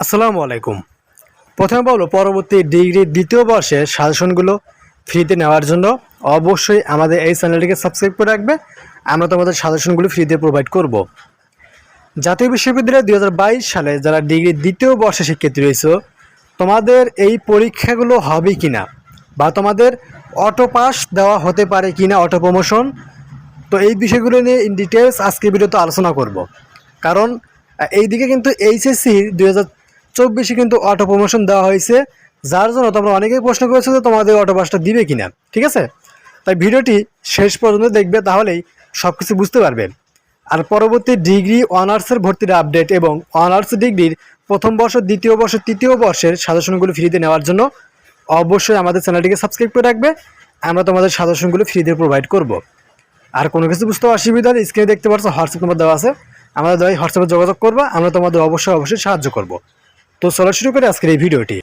আসসালামু আলাইকুম। প্রথমে বলো, পরবর্তী ডিগ্রির দ্বিতীয় বর্ষের সাজেশনগুলো ফ্রিতে নেওয়ার জন্য অবশ্যই আমাদের এই চ্যানেলটিকে সাবস্ক্রাইব করে রাখবে। আমরা তোমাদের সাজেশনগুলো ফ্রিতে প্রোভাইড করব। জাতীয় বিশ্ববিদ্যালয় দু হাজার বাইশ সালে যারা ডিগ্রির দ্বিতীয় বর্ষে শিক্ষার্থী রয়েছে, তোমাদের এই পরীক্ষাগুলো হবে কি না বা তোমাদের অটো পাস দেওয়া হতে পারে কি না অটো প্রমোশন তো এই বিষয়গুলো নিয়ে ইন ডিটেলস আজকে ভিডিওতে আলোচনা করব। কারণ, এইদিকে কিন্তু এইচএসসির দুই হাজার চব্বিশে কিন্তু অটো প্রমোশন দেওয়া হয়েছে, যার জন্য তোমরা অনেকেই প্রশ্ন করেছ যে তোমাদের অটো পাসটা দিবে কিনা, ঠিক আছে? তাই ভিডিওটি শেষ পর্যন্ত দেখবে, তাহলেই সব কিছু বুঝতে পারবে। আর পরবর্তী ডিগ্রি অনার্সের ভর্তির আপডেট এবং অনার্স ডিগ্রির প্রথম বর্ষ, দ্বিতীয় বর্ষ, তৃতীয় বর্ষের সাজেশনগুলো ফ্রিতে নেওয়ার জন্য অবশ্যই আমাদের চ্যানেলটিকে সাবস্ক্রাইব করে রাখবে, আমরা তোমাদের সাজেশনগুলো ফ্রিতে প্রোভাইড করব। আর কোনো কিছু বুঝতে অসুবিধা হলে স্ক্রিনে দেখতে পাচ্ছ, হোয়াটসঅ্যাপ নম্বর দেওয়া আছে, আমাদের দেওয়া হোয়াটসঅ্যাপে যোগাযোগ করবা, আমরা তোমাদের অবশ্যই অবশ্যই সাহায্য করব। তো চলো শুরু করে আজকের এই ভিডিওটি।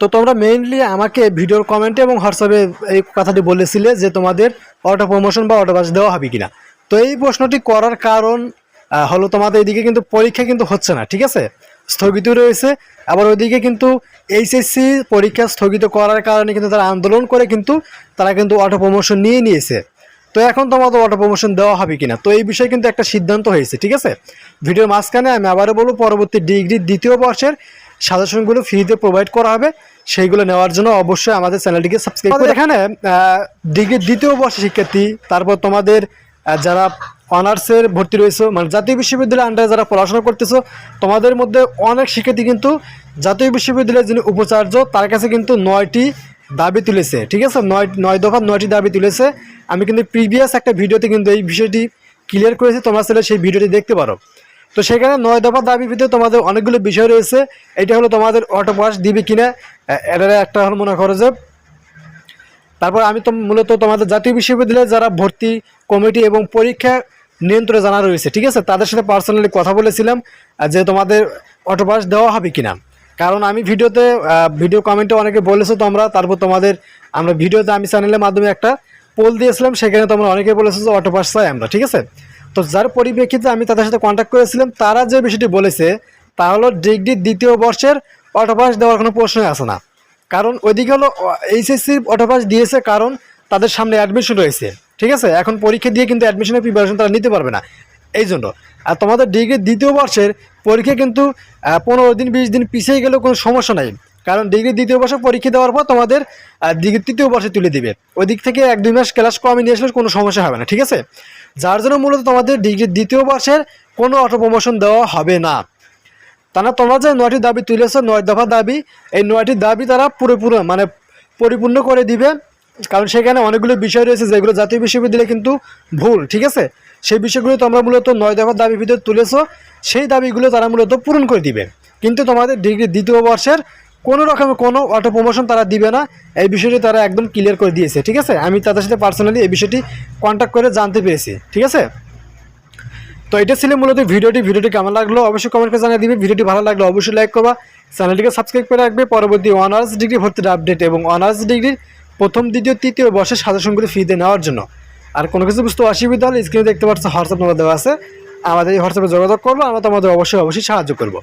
তো তোমরা মেইনলি আমাকে ভিডিওর কমেন্টে এবং হোয়াটসঅ্যাপে এই কথাটি বলেছিলে যে তোমাদের অটো প্রমোশন বা অটো পাস দেওয়া হবে কিনা। তো এই প্রশ্নটি করার কারণ হলো তোমাদের এদিকে কিন্তু পরীক্ষা কিন্তু হচ্ছে না, ঠিক আছে? স্থগিত রয়েছে। আবার ওইদিকে কিন্তু এইচএসসি পরীক্ষা স্থগিত করার কারণে কিন্তু তারা আন্দোলন করে কিন্তু তারা কিন্তু অটো প্রমোশন নিয়ে নিয়েছে। তো এখন তোমাদের অটো প্রমোশন দেওয়া হবে কিনা? তো এই বিষয়ে কিন্তু একটা সিদ্ধান্ত হয়েছে, ঠিক আছে? ভিডিওর মাঝখানে আমি আবারও বলব, পরবর্তী ডিগ্রির দ্বিতীয় বর্ষের সাজেশনগুলো ফ্রিতে প্রোভাইড করা হবে। সেইগুলো নেওয়ার জন্য অবশ্যই আমাদের চ্যানেলটিকে সাবস্ক্রাইব করে এখানে ডিগ্রির দ্বিতীয় বর্ষের শিক্ষার্থী তারপর তোমাদের যারা অনার্সের ভর্তি রয়েছে মানে জাতীয় বিশ্ববিদ্যালয়ের আন্ডারে যারা পড়াশোনা করতেছো তোমাদের মধ্যে অনেক শিক্ষার্থী কিন্তু জাতীয় বিশ্ববিদ্যালয়ের যিনি উপাচার্য তার কাছে কিন্তু নয়টি দাবি তুলেছে ঠিক আছে? নয় নয় দফা নয়টি দাবি তুলেছে। আমি কিন্তু প্রিভিয়াস একটা ভিডিওতে কিন্তু এই বিষয়টি ক্লিয়ার করেছি তোমরা চাইলে সেই ভিডিওটি দেখতে পারো। তো সেখানে নয় দফা দাবির ভিতরে তোমাদের অনেকগুলো বিষয় রয়েছে। এটা হলো তোমাদের অটো পাস দিবে কিনা এটা একটা হলো মনে করো যে তারপর আমি তো মূলত তোমাদের জাতীয় বিশ্ববিদ্যালয়ে যারা ভর্তি কমিটি এবং পরীক্ষা নিয়ন্ত্রণে জানা রয়েছে, ঠিক আছে? তাদের সাথে পার্সোনালি কথা বলেছিলাম যে তোমাদের অটো পাস দেওয়া হবে কিনা। কারণ আমি ভিডিওতে ভিডিও কমেন্টে অনেকে বলেছ তোমরা, তারপর তোমাদের, আমরা ভিডিওতে আমি চ্যানেলের মাধ্যমে একটা পোল দিয়েছিলাম, সেখানে তোমরা অনেকে বলেছ যে অটো পাস চাই আমরা, ঠিক আছে? তো যার পরিপ্রেক্ষিতে আমি তাদের সাথে কন্ট্যাক্ট করেছিলাম, তারা যে বিষয়টি বলেছে, তা হলো ডিগ্রির দ্বিতীয় বর্ষের অটো পাস দেওয়ার কোনো প্রশ্নই আসে না। কারণ ওইদিকে হলো এইচএসসি অটোপাস দিয়েছে কারণ তাদের সামনে অ্যাডমিশন রয়েছে, ঠিক আছে? এখন পরীক্ষা দিয়ে কিন্তু অ্যাডমিশনের প্রিপারেশন তারা নিতে পারবে না এই জন্য আর তোমাদের ডিগ্রির দ্বিতীয় বর্ষের পরীক্ষা কিন্তু পনেরো দিন, বিশ দিন পিছিয়ে গেলেও কোনো সমস্যা নাই। কারণ ডিগ্রি দ্বিতীয় বর্ষে পরীক্ষা দেওয়ার পর তোমাদের ডিগ্রি তৃতীয় বর্ষে তুলে দিবে। ওই দিক থেকে এক দুই মাস ক্লাস কমে নিয়ে আসলে কোনো সমস্যা হবে না, ঠিক আছে? যার জন্য মূলত তোমাদের ডিগ্রির দ্বিতীয় বর্ষের কোনো অটো প্রমোশন দেওয়া হবে না। তারা তোমরা যে নয়টি দাবি তুলেছো, নয় দফা দাবি, এই নয়টি দাবি তারা পুরোপুরো মানে পরিপূর্ণ করে দিবে। কারণ সেখানে অনেকগুলো বিষয় রয়েছে, যেগুলো জাতীয় বিশ্ববিদ্যালয়ে কিন্তু ভুল, ঠিক আছে? সেই বিষয়গুলো তোমরা মূলত নয় দফা দাবির ভিতরে তুলেছো, সেই দাবিগুলো তারা মূলত পূরণ করে দিবে। কিন্তু তোমাদের ডিগ্রি দ্বিতীয় বর্ষের কোনো রকমের কোনো অটো প্রমোশন তারা দিবে না। এই বিষয়টি তারা একদম ক্লিয়ার করে দিয়েছে, ঠিক আছে? আমি তাদের সাথে পার্সোনালি এই বিষয়টি কন্ট্যাক্ট করে জানতে পেরেছি, ঠিক আছে? তো এটা ছিল মূলত ভিডিওটি। ভিডিওটি কেমন লাগল অবশ্যই কমেন্ট করে জানিয়ে দিবে। ভিডিওটি ভালো লাগল অবশ্যই লাইক করবা। চ্যানেলটিকে সাবস্ক্রাইব করে রাখবে। পরবর্তী অনার্স ডিগ্রি ভর্তির আপডেট এবং অনার্স ডিগ্রির প্রথম, দ্বিতীয়, তৃতীয় বর্ষের সাজেশনগুলো ফ্রিতে নেওয়ার জন্য। আর কোনো কিছু বুঝতে অসুবিধা হলে স্ক্রিনে দেখতে পাচ্ছ হোয়াটসঅ্যাপ নম্বর দেওয়া আছে। আমাদের এই হোয়াটসঅ্যাপে যোগাযোগ করব আমরা তোমাদের অবশ্যই অবশ্যই সাহায্য করব।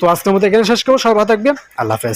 তো আজকের মতো এখানে শেষ করব। সবাই ভালো থাকবে আল্লাহ হাফেজ।